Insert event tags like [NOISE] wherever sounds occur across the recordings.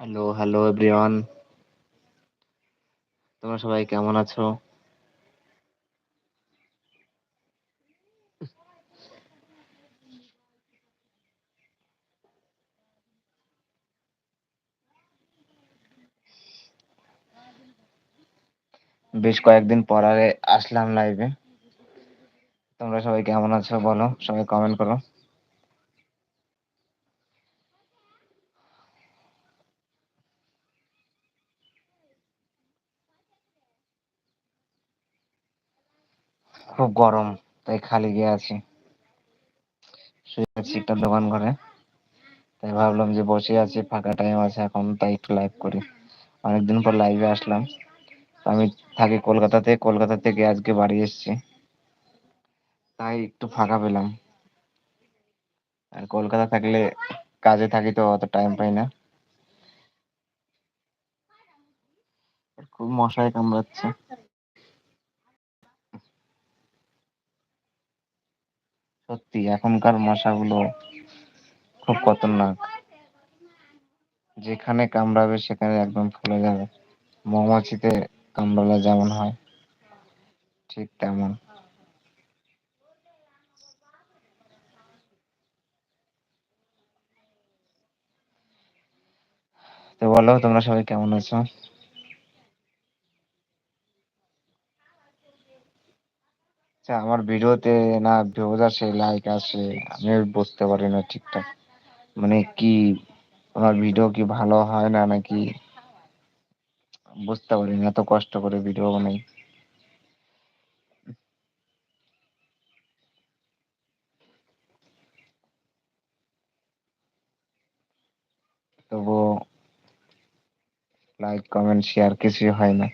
Hello hello everyone তোমরা সবাই কেমন আছো? বেশ কয়েকদিন পর আসলাম লাইভে তোমরা সবাই কেমন আছো বলো? সবাই কমেন্ট করো। খুব গরম, তাই খালি গিয়ে আছি। শুয়ে আছি একটা দোকান ঘরে। তাই ভাবলাম যে বসে আছি, ফাঁকা টাইম আছে এখন, তাই একটু লাইভ করি। অনেকদিন পর লাইভে আসলাম। আমি থাকি কলকাতাতে কলকাতা থেকে আজকে বাড়ি এসেছি। তাই একটু ফাঁকা পেলাম। আর কলকাতা থাকলে কাজে থাকি তো অত টাইম পাই না। খুব মশায় কামড়াচ্ছে। সত্যি, এখনকার মশাগুলো খুব খতরনাক। যেখানে কামড়াবে, সেখানে একদম ফুলে যাবে। মৌমাছিতে কামড়ালে যেমন হয়, ঠিক তেমন। তো বলো, তোমরা সবাই কেমন আছো? আচ্ছা আমার ভিডিওতে না ভিউজ আসে লাইক আসে, আমি বুঝতে পারি না ঠিকঠাক। মানে কি, আমার ভিডিও কি ভালো হয় না নাকি? বুঝতে পারি না, এত কষ্ট করে ভিডিও বানাই। তবুও লাইক কমেন্ট শেয়ার কিছুই হয় না।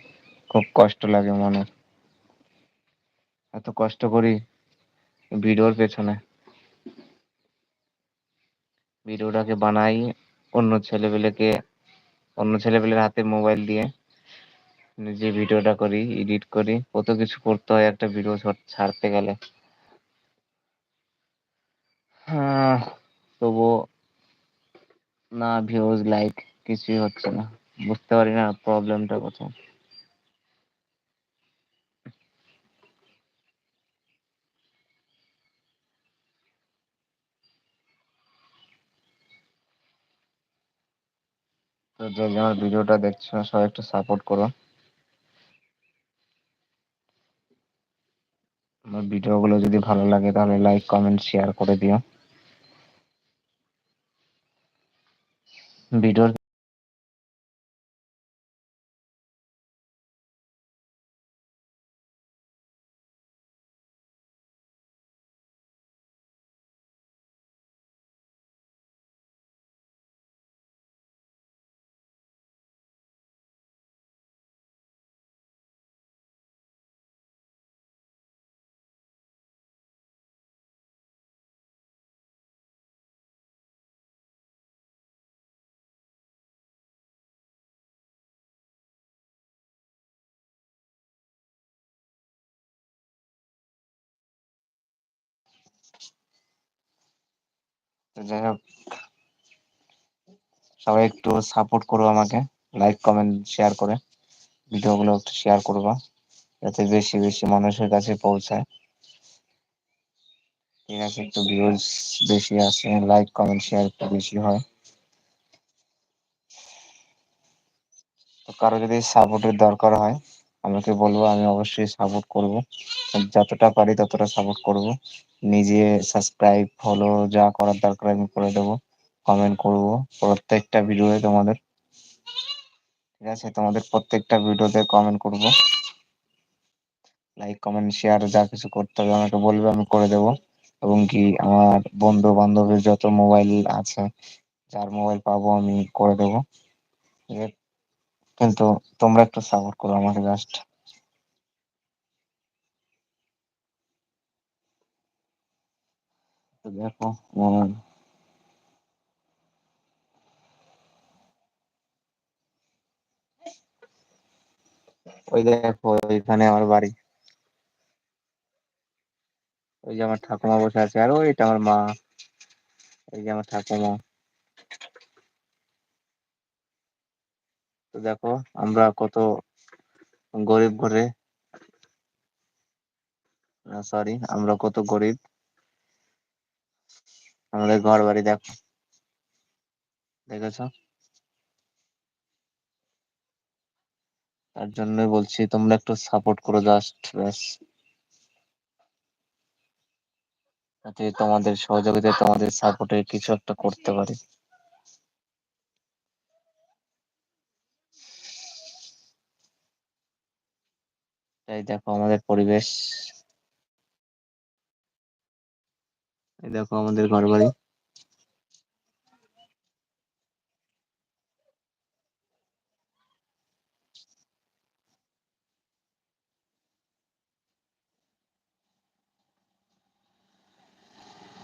খুব কষ্ট লাগে মনে। এত কষ্ট করি ভিডিওর পেছনে। ভিডিওটাকে বানাই অন্য ছেলেপেলেকে, অন্য ছেলেপেলের হাতে মোবাইল দিয়ে নিজে ভিডিওটা করি, এডিট করি। কত কিছু করতে হয় একটা ভিডিও ছাড়তে গেলে। তবুও না ভিউজ লাইক কিছুই হচ্ছে না। বুঝতে পারি না প্রবলেমটা কোথায়। তো যে আমার ভিডিওটা দেখছ, সবাই একটু সাপোর্ট করো। আমার ভিডিওগুলো যদি ভালো লাগে, তাহলে লাইক কমেন্ট শেয়ার করে দিও। ভিডিওর যাই হোক। সবাই একটু সাপোর্ট করো আমাকে। লাইক কমেন্ট শেয়ার করে। ভিডিওগুলো একটু শেয়ার করবা। যাতে বেশি বেশি মানুষের কাছে পৌঁছায়। ঠিক আছে, একটু ভিউজ বেশি আসে। লাইক কমেন্ট শেয়ার একটু বেশি হয়। তো কারও যদি সাপোর্টের দরকার হয়, আমাকে বলব, আমি অবশ্যই সাপোর্ট করব। যতটা পারি ততটা সাপোর্ট করব। নিজে সাবস্ক্রাইব ফলো যা করার দরকার আমি করে দেবো কমেন্ট করব প্রত্যেকটা ভিডিওতে তোমাদের। ঠিক আছে, তোমাদের প্রত্যেকটা ভিডিওতে কমেন্ট করব। লাইক কমেন্ট শেয়ার যা কিছু করতে হবে আমাকে বলবে আমি করে দেবো। এবং কি আমার বন্ধু বান্ধবের যত মোবাইল আছে, যার মোবাইল পাবো আমি করে দেবো। কিন্তু তোমরা একটু সাপোর্ট করো আমাকে জাস্ট দেখো উম, ওই দেখো ওইখানে আমার বাড়ি। ওই যে আমার ঠাকুমা বসে আছে। আর ওইটা আমার মা। এই যে আমার ঠাকুমা। তো দেখো আমরা কত গরিব ঘরে। সরি আমরা কত গরিব। আমাদের ঘর বাড়ি দেখো। দেখেছ? তার জন্যই বলছি, তোমরা একটু সাপোর্ট করো জাস্ট ব্যাস। যাতে তোমাদের সহযোগিতায় তোমাদের সাপোর্টে কিছু একটা করতে পারি। এই দেখো আমাদের পরিবেশ। এই দেখো আমাদের ঘর বাড়ি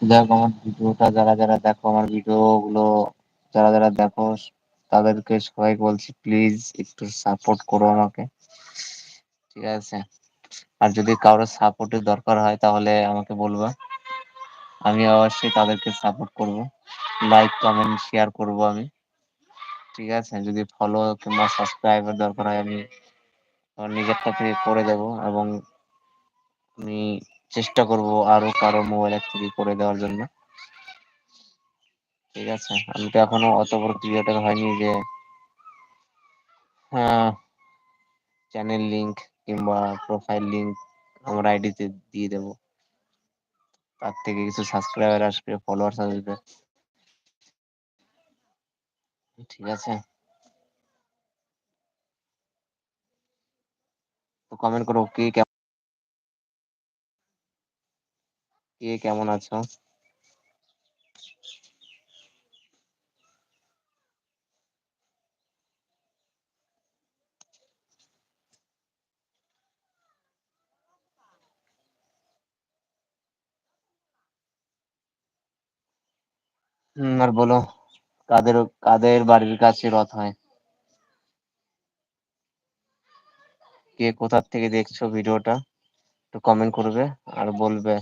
দেখো আমার ভিডিওটা যারা যারা দেখো, আমার ভিডিও গুলো যারা যারা দেখো, তাদেরকে সবাই বলছি প্লিজ একটু সাপোর্ট করো আমাকে। ঠিক আছে? আর যদি কারোর সাপোর্টের দরকার হয়, তাহলে আমাকে বলবা। আমি অবশ্যই তাদেরকে সাপোর্ট করব। লাইক কমেন্ট শেয়ার করব আমি। ঠিক আছে? যদি ফলো কিংবা সাবস্ক্রাইবের দরকার হয়, আমি নিজেরটা থেকে করে দেব এবং আমি চেষ্টা করব আরও কারও মোবাইলের থেকে করে দেওয়ার জন্য। ঠিক আছে? আমি তো এখনও অত বড় ক্রিয়েটর হয়নি যে চ্যানেল লিংক কিংবা প্রোফাইল লিংক আমার আইডিতে দিয়ে দেব। তার থেকে কিছু সাবস্ক্রাইবার আসবে ফলোয়ার্স আসবে। ঠিক আছে? তো কমেন্ট করো, কে কেমন কে কেমন আছো? হুম আর বলো, কাদের কাদের বাড়ির কাছে রথ হয়? কে কোথা থেকে দেখছ ভিডিওটা? একটু কমেন্ট করবে আর বলবে।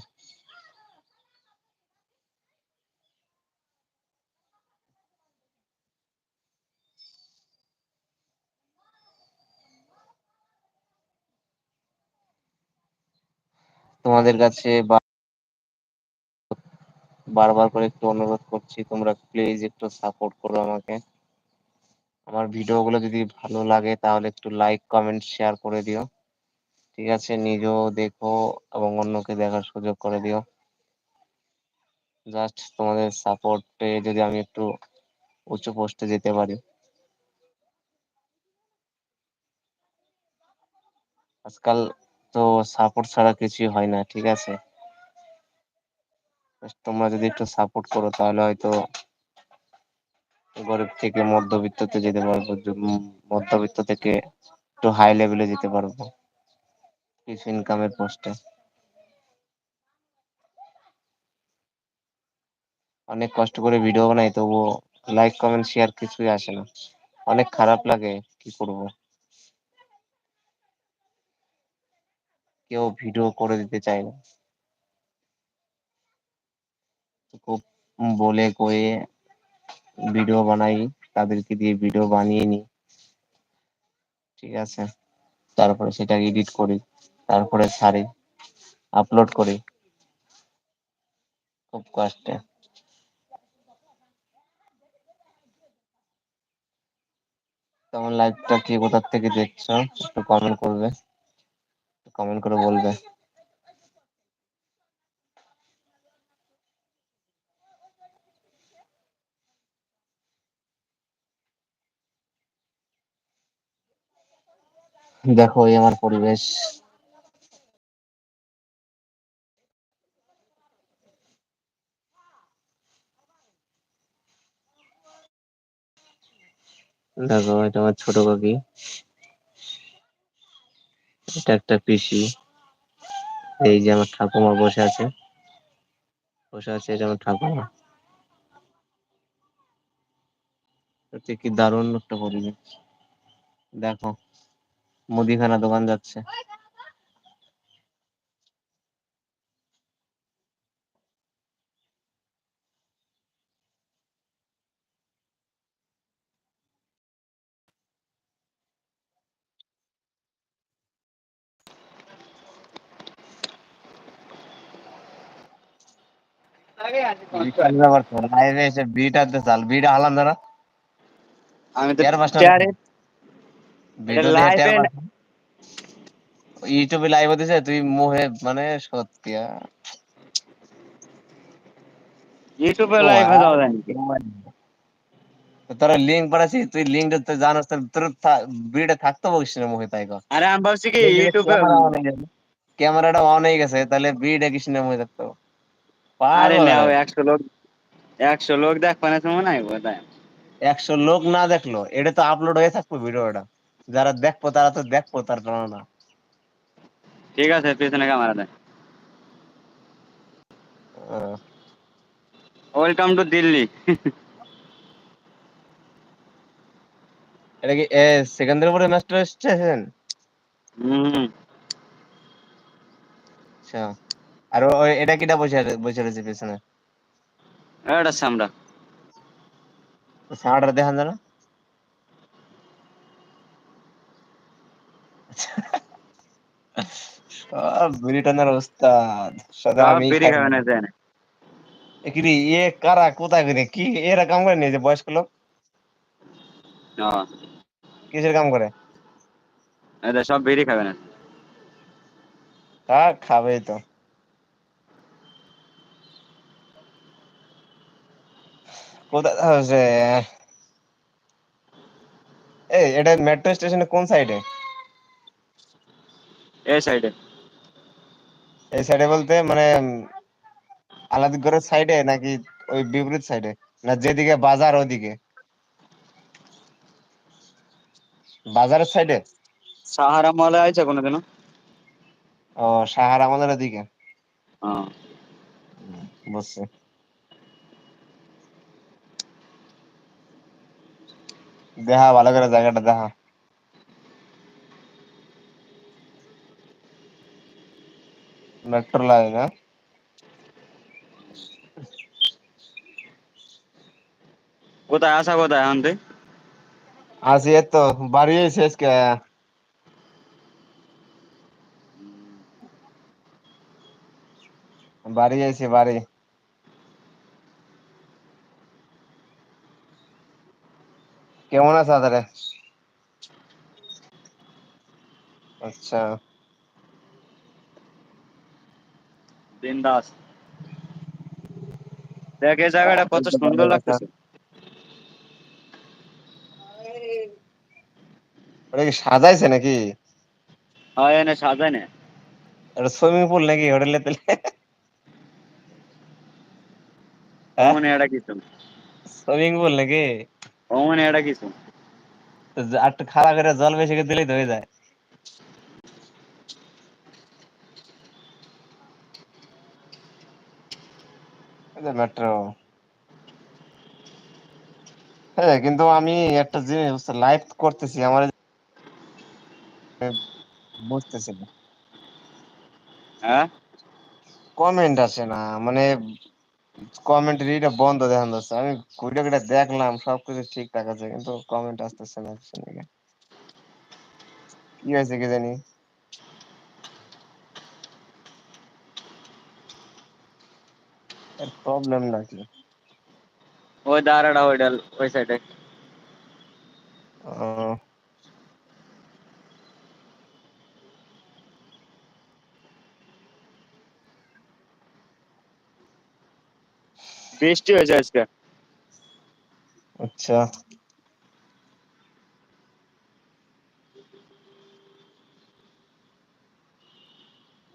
তোমাদের কাছে বা- বারবার করে একটু অনুরোধ করছি, তোমরা প্লিজ একটু সাপোর্ট করো আমাকে। আমার ভিডিওগুলো যদি ভালো লাগে তাহলে একটু লাইক কমেন্ট শেয়ার করে দিও। ঠিক আছে, নিজেও দেখো এবং অন্যকে দেখার সুযোগ করে দিও। জাস্ট তোমাদের সাপোর্টে যদি আমি একটু উঁচু পোস্টে যেতে পারি। আজকাল তো সাপোর্ট ছাড়া কিছুই হয় না, ঠিক আছে? তোমরা যদি একটু সাপোর্ট করো, তাহলে হয়তো গরিব থেকে মধ্যবিত্ততে যেতে পারব মধ্যবিত্ত থেকে একটু হাই লেভেলে যেতে পারব কিছু ইনকামের পোস্টে অনেক কষ্ট করে ভিডিও বানাই, তবুও লাইক কমেন্ট শেয়ার কিছুই আসে না। অনেক খারাপ লাগে কি করব। কেউ ভিডিও করে দিতে চায় না। খুব বলে কয়ে ভিডিও বানাই, তাদেরকে দিয়ে ভিডিও বানিয়ে নিই। ঠিক আছে? তারপরে সেটা এডিট করি, তারপরে ছাড়ি আপলোড করি। খুব কষ্টে। তোমার লাইভটা কি কোথা থেকে দেখছ? একটু কমেন্ট করবে। কমেন্ট করে বলবে। দেখো, এই আমার পরিবেশ। দেখো, এটা আমার ছোট কাকি। এটা একটা পিসি। এই যে আমার ঠাকুমা বসে আছে। বসে আছে এটা আমার ঠাকুমা। কি দারুণ একটা পরিবেশ। দেখো। মুদিখানা দোকান যাচ্ছে। লাইভে এসে বিট আনতে চাল আমি তো ইউটিউবে লাইভ হতেছে তুই মুহে মানে সত্যি আহ। ইউটিউবে লাইভে যায় নাকি? তোর লিঙ্ক পাঠাচ্ছি তুই লিঙ্ক তুই জানাস তোর ভিডিও থাকতো বলিস না মুহে তাই আরে আমি ভাবছি কি ইউটিউবে ক্যামেরাটা অন হয়ে গেছে। তাহলে ভিডিও কিস না মুহে থাকতো আরে নাও একশো লোক একশো লোক দেখবে না তো মনে হয় বোধহয়। একশো লোক না দেখল এটা তো আপলোড হয়ে থাকবে ভিডিওটা। যারা দেখব তারা তো দেখব তার না। ঠিক আছে পিছনে ক্যামেরা দেয় ওয়েলকাম টু দিল্লি এটা কি এ সেকেন্ডের ম্যাচটা স্টেশন হুম। আচ্ছা। আর ওই এটা কিটা বসে বসে রয়েছে পিছনে? এটা সামরা। সাড়া দেখান জানো সব ব্রিটেনের ওস্তাদ সাথে আমি খাবে এ কারা কোথায় করে? কি? এরা কাম করে নিয়েছে বয়স্ক লোক? কিসের কাম করে? সব বিড়ি খাবে না। তা খাবেই তো। কোথায় এই এটা মেট্রো স্টেশনে কোন সাইডে এই সাইডে এই সাইডে বলতে মানে আলাদিগড়ের সাইডে নাকি ওই বিপরীত সাইডে না যেদিকে বাজার ওদিকে বাজারের সাইডে সাহারা মলে আছে কোনোদিনও। ও সাহারা আমাদের ওদিকে? বুঝছি। দেখা ভালো করে জায়গাটা দেখা। লাইন হ্যাঁ কোথায়? আসা কোথায় তুই? আসি তো বাড়ি এসে আজকে। বাড়ি এসে বাড়ি। কেমন আছে আদারে? আচ্ছা। বিন্দাস দেখ এই জায়গাটা কত সুন্দর লাগতেছে। ওটা কি সাজাইছে নাকি? হয় এনে সাজায় না। এটা সুইমিং পুল নাকি হোটেলে তেলে হ্যাঁ? অমনে এটা কিছু সুইমিং পুল নাকি? অমনে এটা কিছু একটু খাড়া করে জল বেশি দিলেই তো হয়ে যায়। মেট্রো হ্যাঁ কিন্তু আমি একটা জিনিস লাইভ করতেছি আমার বুঝতেছি না। হ্যাঁ? কমেন্ট আসে না মানে কমেন্ট রিডে বন্ধ দেখান যাচ্ছে। আমি ঘুরে ঘুরে দেখলাম সবকিছু ঠিকঠাক আছে কিন্তু কমেন্ট আসতেছে না কি হয়েছে কি জানি? প্রবলেম নাকি ওই দাঁড়াটা ওইটা ওই সাইডে বৃষ্টি হয়েছে আজকে। আচ্ছা।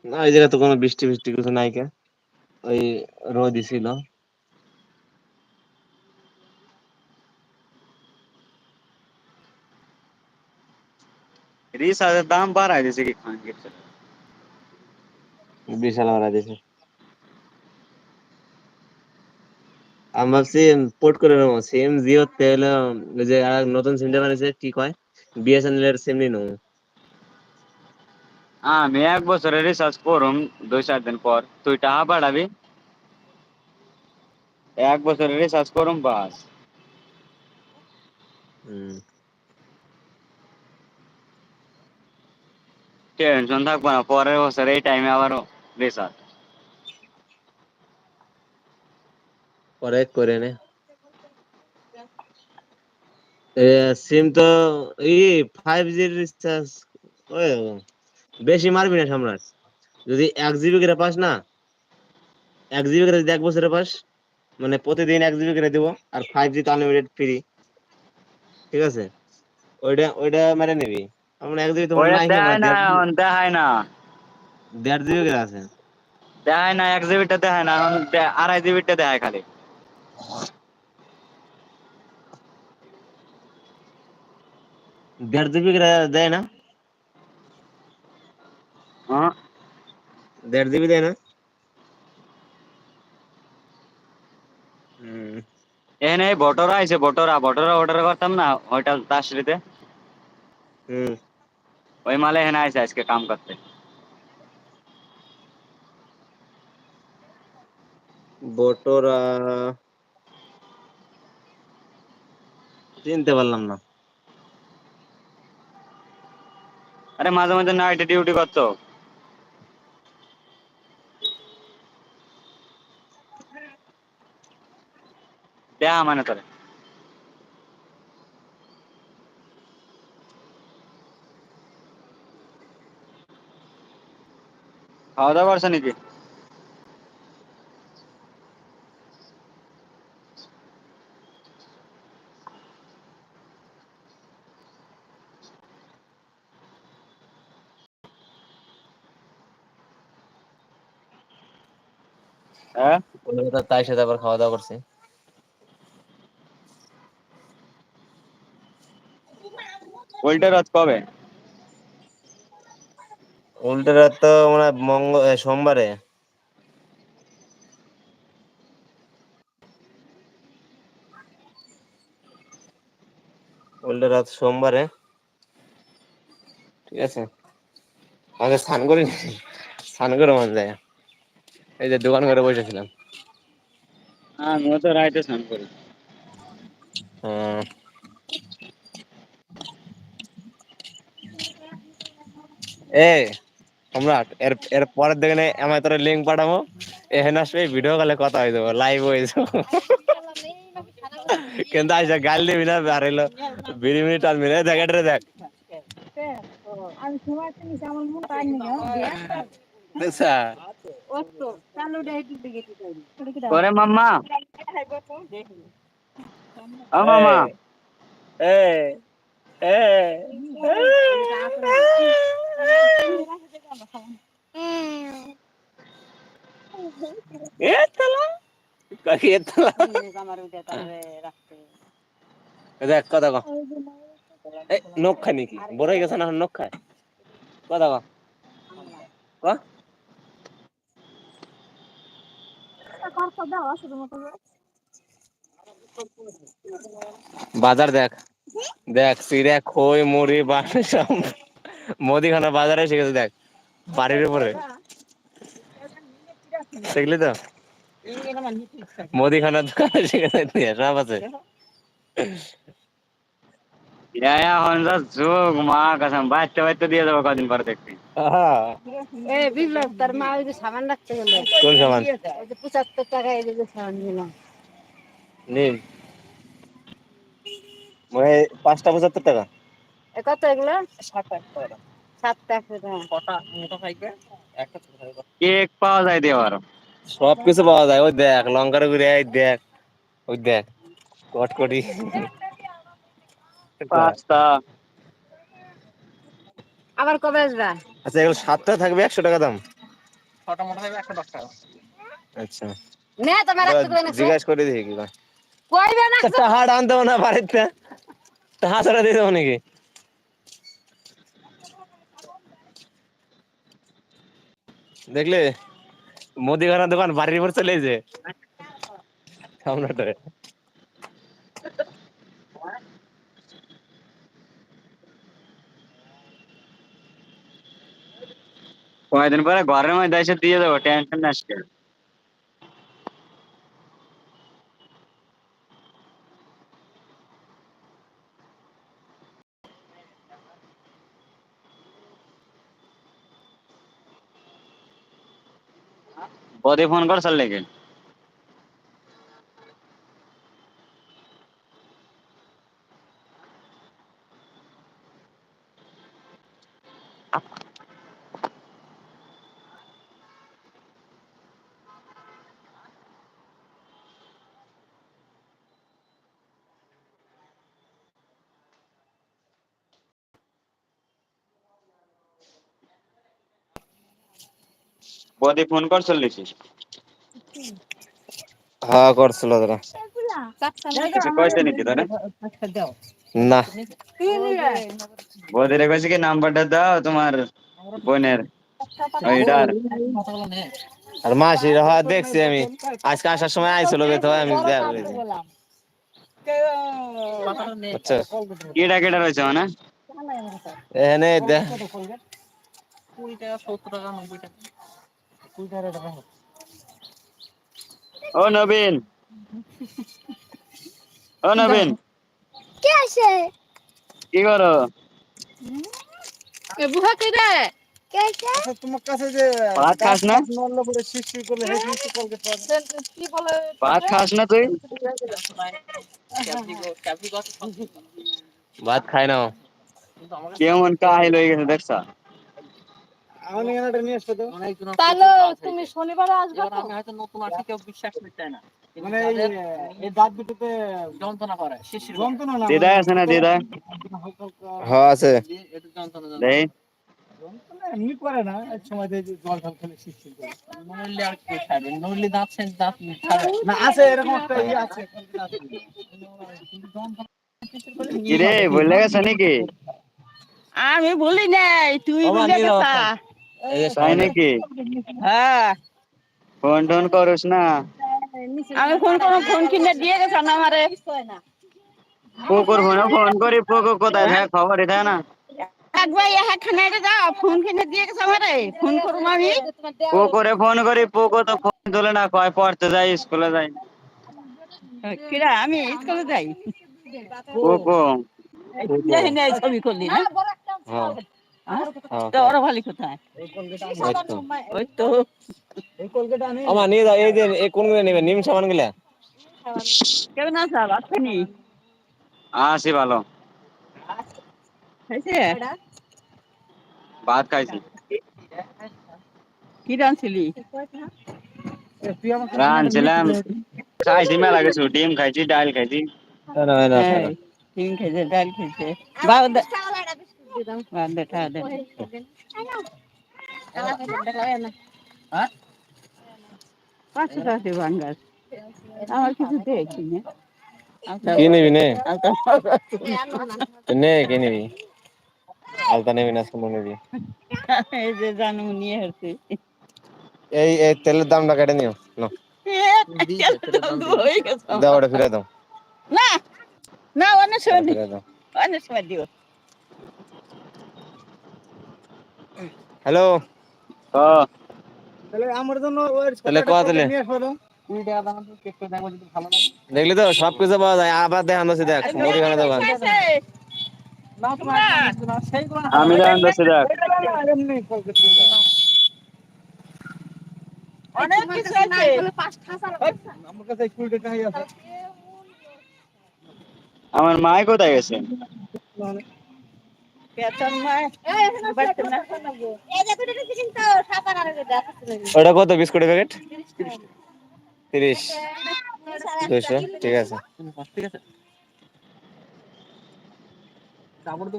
না এই জায়গায় তো কোনো বৃষ্টি বৃষ্টি কিছু নাই কে। ওই রোদই ছিল। রিসার্চের দাম বাড়াই দিছে কি খান বিশাল মারা দিয়েছে আমি ভাবছি পোর্ট করে নেব। সেম জিও তেল ওই যে আর নতুন সিমটা বানিয়েছে কি কয়? বিএসএনএল এর সিম নিয়ে নেব। আমি এক বছরের রিসার্চ করুম দুই চার দিন পর। তুই টাকা বাড়াবি এক বছরের রিসার্চ করুম বাস। টেনশন থাকব না পরের বছর এই টাইমে আবারও রিসার্চ পরে করে নে। সিম তো ই ফাইভ জি রিচার্জ বেশি মারবি না সম্রাট। যদি এক জিবি করে পাস না এক জিবি করে যদি এক বছরে পাস মানে প্রতিদিন এক জিবি করে দিব আর ফাইভ জি তো আনলিমিটেড ফ্রি ঠিক আছে? ওইটা ওইটা মেরে নিবি। আমরা এক জিবি তো দেখায় না এখন দেখায় না। দেড় জিবি করে আছে। দেখায় না এক জিবিটা দেখায় না এখন আড়াই জিবিটা দেখায় খালি। দেড় জিবি করে দেয় না? দেড় জিবি দেয় না এই ভোটরা আইছে ভোটরা ভোটরা অর্ডার করতাম না হোটেল তাসরিতে হুম ওই মালে এখানে আইছে আজকে কাম করতে বটরা চিনতে পারলাম না আরে মাঝে মাঝে নাইটে ডিউটি করতো দেখা মানে তোরে। খাওয়া দাওয়া করছে নাকি? হ্যাঁ? তাই সাথে আবার খাওয়া দাওয়া করছে। উল্টে রাত কবে? উল্টে রাত তো মানে মঙ্গল সোমবারে। উল্টে রাত সোমবারে। ঠিক আছে। আগে স্নান করি। স্নান করে মন যায়। এই যে দোকান করে বসেছিলাম। হ্যাঁ আমিও তো রাইতে স্নান করি। হুম। এ সম্রাট এর এর পরের দিকে আমার তোর লিঙ্ক পাঠাবো। এখানে আসবে ভিডিও কলে কথা হয়ে যাব লাইভ হয়ে যাব। কিন্তু আইসা গাল দিবি না আর বিড়ি মিনিট টানবি না দেখ এটা দেখ। করে মাম্মা। ও মামা এ [LAUGHS] দেখ, কথা কো। নখ খাই নাকি? বড় হয়ে গেছে না নখ খায়? কথা ক? বাজার দেখ। দেখ সিরে খই মুড়ি সব। মুদিখানা বাজারে এসে গেছে দেখ বাড়ির উপরে। দেখলি তো? মুদিখানার দোকান এসে গেছে সব আছে। ইয়া হনজা যোগ মা কসম বাচ্চা বাচ্চা দিয়ে কদিন পরে দেখবি এ বিপ্লব তার মা ওই যে সামান রাখতে গেল। কোন সামান ওই যে পঁচাত্তর টাকা এই যে সামান দিলাম নিম মানে পাঁচটা পঁচাত্তর টাকা। এ কত এগুলো? সাত টাকা সাত টাকা কেক পাওয়া যায় দেওয়ার সব কিছু পাওয়া যায় ওই দেখ লঙ্কার গুড়ি এই দেখ ওই দেখ কটকটি। পাস্তা আবার কবে আসবা? আচ্ছা এগুলো সাতটা থাকবে একশো টাকা দাম। আচ্ছা। নে তোমার রাখতে কই না জিজ্ঞাসা করে দেখি কি কয়। কইবে না। তা টাহা আনতে না বাড়িতে। ছাড়া দিয়ে দেবো নাকি? দেখলে মুদিখানা দোকান বাড়ির উপর চলে যে সামনেটায় কয়দিন পরে ঘরের মধ্যে এসে দিয়ে দেবো, টেনশন না। আজকে বদি ফোন করছাল নাকি বদি ফোন করছিল লিখি হ্যাঁ করছিল তোরা। কিছু কইছে নাকি তোরা? না। বদিরে কইছে কি নাম্বারটা দাও তোমার বোনের ওইটার আর। মাসি হ্যাঁ দেখছি আমি। আজকে আসার সময় আইছিল তো আমি দেখা করেছি রয়েছে মানে? এখানে ও নবীন। ও নবীন। কে আছে? কি করো? এ বুহা কে রে? কে আছে? তোমার কাছে যে ভাত খাস না? করলে কি বলে ভাত খাস না তুই? ভাত খাই না কেমন কাহিল হয়ে গেছে দেখছা? তো। তাহলে তুমি শনিবারে আসবে তো? মানে এই এই দাঁত দুটোতে যন্ত্রণা করে যন্ত্রণা না দিদা আছে না দিদা? হালকা হালকা হ্যাঁ আছে। দেই। যন্ত্রণা এমনি করে না এক সময় জল ঢাল খেলে শিরশির করে। না আছে এরকম একটা আছে। কি বলে গেছে নাকি? আমি বলি নাই তুই বলে গেছা। তাই নাকি? হ্যাঁ। ফোন টোন করস না? আমি ফোন করো ফোন কিনে দিয়ে গেছ না আমারে? পুকুর ফোনে ফোন করি পুকুর কোথায় থাকে খবরই থাকে না। একবার ইহা খানে যাও ফোন কিনে দিয়ে গেছ আমারে? ফোন করুম আমি? পুকুরে ফোন করি পুকুর তো ফোন তোলে না কয় পড়তে যাই স্কুলে যাই। কিরা আমি স্কুলে যাই। পুকু ছবি করলি না? তো ওরা ভালো কোথায় ওই তো। এই কলকেটা আনি আমার নিয়ে যাও এই যে এই কোন নেবে? নিম সামানগুলা কেমন আছো আসনি আসি ভালো। হয়েছে ভাত খাইছি। কি রাঁধছিলি? রাঁধছিলাম। খাইছি মেলা কিছু। ডিম খাইছি ডাল খাইছি। ডিম খেয়েছে ডাল খেয়েছে বাবা দে বাবা দে খাওয়া দে পাঁচশো টাকা বাঙ্গাস আমার কিছু দেখি না কি নিবি নে আলতা নে কি নিবি আলতা নেবি না সোনা নিবি এই যে জানু নিয়ে হচ্ছে এই এই তেলের দামটা কেটে নিও হয়ে দাও ওটা ফিরে দাও না না অনেক সময় দাও অনেক সময় দিও হ্যালো। তাহলে আমার জন্য তাহলে দিলে? লাগে দেখলি তো সব কিছু পাওয়া যায় আবার দেখান দেখ দোকান। আমি। অনেক কিছু আছে। আমার কাছে কুড়ি টাকাই আছে। আমার মায় কোথায় গেছে বেতন নয় বেতন না ওটা কত বিস্কুটের প্যাকেট? তিরিশ দুইশো। ঠিক আছে।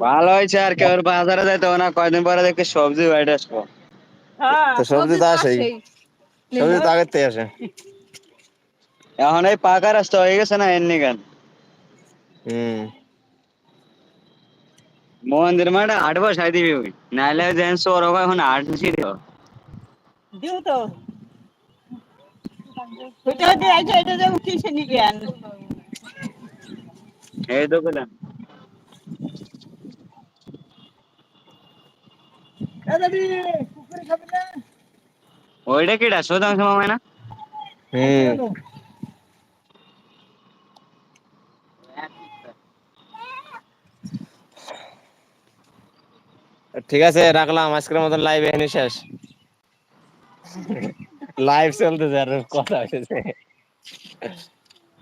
ভালো হয়েছে আর কেউ বাজারে যাইতে হবে না কয়দিন পরে দেখি সবজি বাইরে আসব। হ্যাঁ তো সবজি তো আসেই। সবজি তো আগের থেকে আসে। এখন এই পাকা রাস্তা হয়ে গেছে না এমনি গান হুম। মন্দির মাঠে আট বসাই দিবি ওই। নাইলে যেন চোর হবে এখন আট বসিয়ে দিও দিও তো। ওইটা দিয়ে আইছো এটা যে উঠিছে নি জ্ঞান এই তো ওইটা কিটা শোধাংশ মামায় না? হুম। ঠিক আছে রাখলাম আজকের মতন লাইভ এখানে শেষ। লাইভ চলতেছে আর কথা হইতেছে।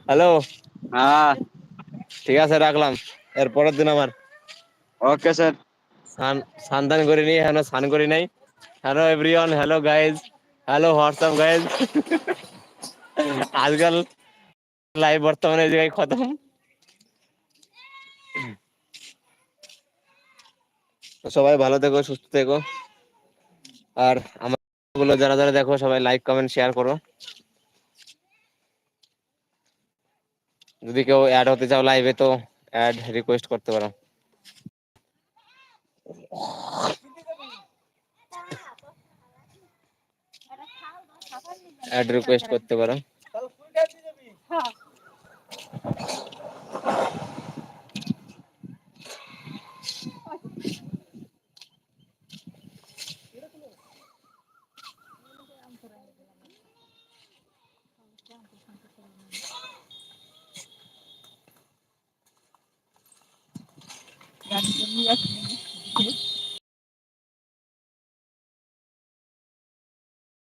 হ্যালো হ্যাঁ। ঠিক আছে রাখলাম। এর পরের দিন আমার। ওকে স্যার স্নান স্নান করে নিয়ে এখনও স্নান করি নাই। Hello everyone hello guys hello WhatsApp guys আজকাল লাইভ বর্তমানে এই জায়গায় খতম। সবাই ভালো থেকো, সুস্থ থেকো। আর আমারগুলো যারা যারা দেখো, সবাই লাইক কমেন্ট শেয়ার করো। যদি কেউ অ্যাড হতে চাও লাইভে তো অ্যাড রিকোয়েস্ট করতে পারো। অ্যাড রিকোয়েস্ট করতে পারো। Yes.